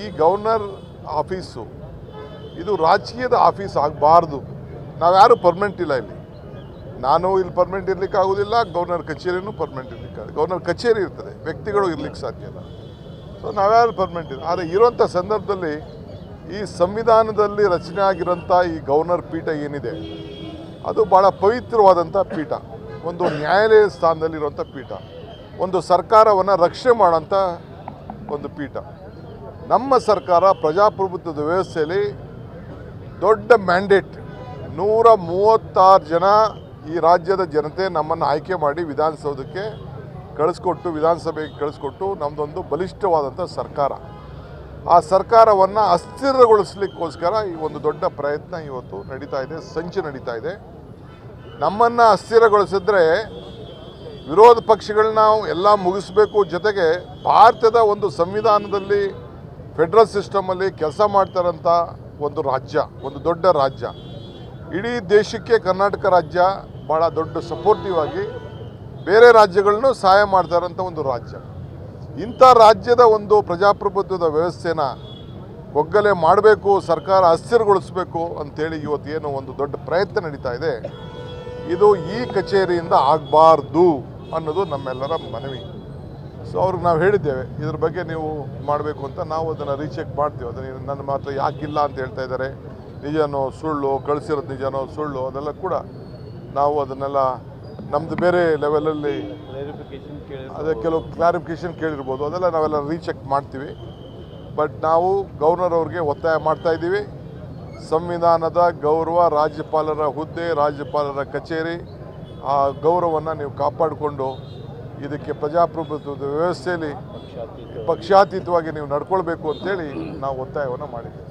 ಈ governor office, ಇದು ರಾಜಕೀಯದ ಆಫೀಸ್ ಆಗಬಾರ್ದು. ನಾವ್ಯಾರು ಪರ್ಮನೆಂಟ್ ಇಲ್ಲ ಇಲ್ಲಿ. ನಾನು ಇಲ್ಲಿ ಪರ್ಮನೆಂಟ್ ಇರಲಿಕ್ಕೆ ಆಗೋದಿಲ್ಲ, ಗವರ್ನರ್ ಕಚೇರಿನೂ ಪರ್ಮನೆಂಟ್ ಇರಲಿಕ್ಕೆ ಗವರ್ನರ್ ಕಚೇರಿ ಇರ್ತದೆ, ವ್ಯಕ್ತಿಗಳು ಇರಲಿಕ್ಕೆ ಸಾಧ್ಯ ಇಲ್ಲ. ಸೊ ನಾವ್ಯಾರು ಪರ್ಮನೆಂಟ್ ಇಲ್ಲ. ಆದರೆ ಇರುವಂಥ ಸಂದರ್ಭದಲ್ಲಿ ಈ ಸಂವಿಧಾನದಲ್ಲಿ ರಚನೆ ಆಗಿರೋಂಥ ಈ ಗವರ್ನರ್ ಪೀಠ ಏನಿದೆ, ಅದು ಭಾಳ ಪವಿತ್ರವಾದಂಥ ಪೀಠ. ಒಂದು ನ್ಯಾಯಾಲಯ ಸ್ಥಾನದಲ್ಲಿರುವಂಥ ಪೀಠ. ಒಂದು ಸರ್ಕಾರವನ್ನು ರಕ್ಷಣೆ ಮಾಡೋಂಥ ಒಂದು ಪೀಠ. ನಮ್ಮ ಸರ್ಕಾರ ಪ್ರಜಾಪ್ರಭುತ್ವದ ವ್ಯವಸ್ಥೆಯಲ್ಲಿ ದೊಡ್ಡ ಮ್ಯಾಂಡೇಟ್ ನೂರ ಮೂವತ್ತಾರು ಜನ ಈ ರಾಜ್ಯದ ಜನತೆ ನಮ್ಮನ್ನು ಆಯ್ಕೆ ಮಾಡಿ ವಿಧಾನಸೌಧಕ್ಕೆ ಕಳಿಸ್ಕೊಟ್ಟು, ವಿಧಾನಸಭೆಗೆ ಕಳಿಸ್ಕೊಟ್ಟು ನಮ್ಮದೊಂದು ಬಲಿಷ್ಠವಾದಂಥ ಸರ್ಕಾರ. ಆ ಸರ್ಕಾರವನ್ನು ಅಸ್ಥಿರಗೊಳಿಸ್ಲಿಕ್ಕೋಸ್ಕರ ಈ ಒಂದು ದೊಡ್ಡ ಪ್ರಯತ್ನ ಇವತ್ತು ನಡೀತಾ ಇದೆ, ಸಂಚು ನಡೀತಾ ಇದೆ. ನಮ್ಮನ್ನು ಅಸ್ಥಿರಗೊಳಿಸಿದ್ರೆ ವಿರೋಧ ಪಕ್ಷಗಳನ್ನ ಎಲ್ಲ ಮುಗಿಸ್ಬೇಕು ಜೊತೆಗೆ ಭಾರತದ ಒಂದು ಸಂವಿಧಾನದಲ್ಲಿ ಫೆಡ್ರಲ್ ಸಿಸ್ಟಮಲ್ಲಿ ಕೆಲಸ ಮಾಡ್ತಾರಂಥ ಒಂದು ರಾಜ್ಯ, ಒಂದು ದೊಡ್ಡ ರಾಜ್ಯ. ಇಡೀ ದೇಶಕ್ಕೆ ಕರ್ನಾಟಕ ರಾಜ್ಯ ಭಾಳ ದೊಡ್ಡ ಸಪೋರ್ಟಿವ್ ಆಗಿ ಬೇರೆ ರಾಜ್ಯಗಳನ್ನು ಸಹಾಯ ಮಾಡ್ತಾರಂಥ ಒಂದು ರಾಜ್ಯ. ಇಂಥ ರಾಜ್ಯದ ಒಂದು ಪ್ರಜಾಪ್ರಭುತ್ವದ ವ್ಯವಸ್ಥೆನ ಒಗ್ಗಲೆ ಮಾಡಬೇಕು, ಸರ್ಕಾರ ಅಸ್ಥಿರಗೊಳಿಸಬೇಕು ಇವತ್ತು ಏನು ಒಂದು ದೊಡ್ಡ ಪ್ರಯತ್ನ ನಡೀತಾ ಇದೆ. ಇದು ಈ ಕಚೇರಿಯಿಂದ ಆಗಬಾರ್ದು ಅನ್ನೋದು ನಮ್ಮೆಲ್ಲರ ಮನವಿ. ಸೊ ಅವ್ರಿಗೆ ನಾವು ಹೇಳಿದ್ದೇವೆ ಇದ್ರ ಬಗ್ಗೆ ನೀವು ಮಾಡಬೇಕು ಅಂತ ನಾವು ಅದನ್ನು ರೀಚೆಕ್ ಮಾಡ್ತೀವಿ. ಅದನ್ನು ನನ್ನ ಮಾತ್ರ ಯಾಕಿಲ್ಲ ಅಂತ ಹೇಳ್ತಾ ಇದ್ದಾರೆ. ನಿಜನೋ ಸುಳ್ಳು ಕಳಿಸಿರೋದು ನಿಜನೋ ಸುಳ್ಳು ಅದೆಲ್ಲ ಕೂಡ ನಾವು ಅದನ್ನೆಲ್ಲ ನಮ್ಮದು ಬೇರೆ ಲೆವೆಲಲ್ಲಿ ಅದೇ ಕೆಲವು ಕ್ಲಾರಿಫಿಕೇಶನ್ ಕೇಳಿರ್ಬೋದು. ಅದೆಲ್ಲ ನಾವೆಲ್ಲ ರೀಚೆಕ್ ಮಾಡ್ತೀವಿ. ಬಟ್ ನಾವು ಗವರ್ನರ್ ಅವ್ರಿಗೆ ಒತ್ತಾಯ ಮಾಡ್ತಾ ಇದ್ದೀವಿ. ಸಂವಿಧಾನದ ಗೌರವ ರಾಜ್ಯಪಾಲರ ಹುದ್ದೆ ರಾಜ್ಯಪಾಲರ ಕಚೇರಿ ಆ ಗೌರವವನ್ನು ನೀವು ಕಾಪಾಡಿಕೊಂಡು ಇದಕ್ಕೆ ಪ್ರಜಾಪ್ರಭುತ್ವದ ವ್ಯವಸ್ಥೆಯಲ್ಲಿ ಪಕ್ಷಾತೀತ ಪಕ್ಷಾತೀತವಾಗಿ ನೀವು ನಡ್ಕೊಳ್ಬೇಕು ಅಂತೇಳಿ ನಾವು ಒತ್ತಾಯವನ್ನು ಮಾಡಿದ್ದೇವೆ.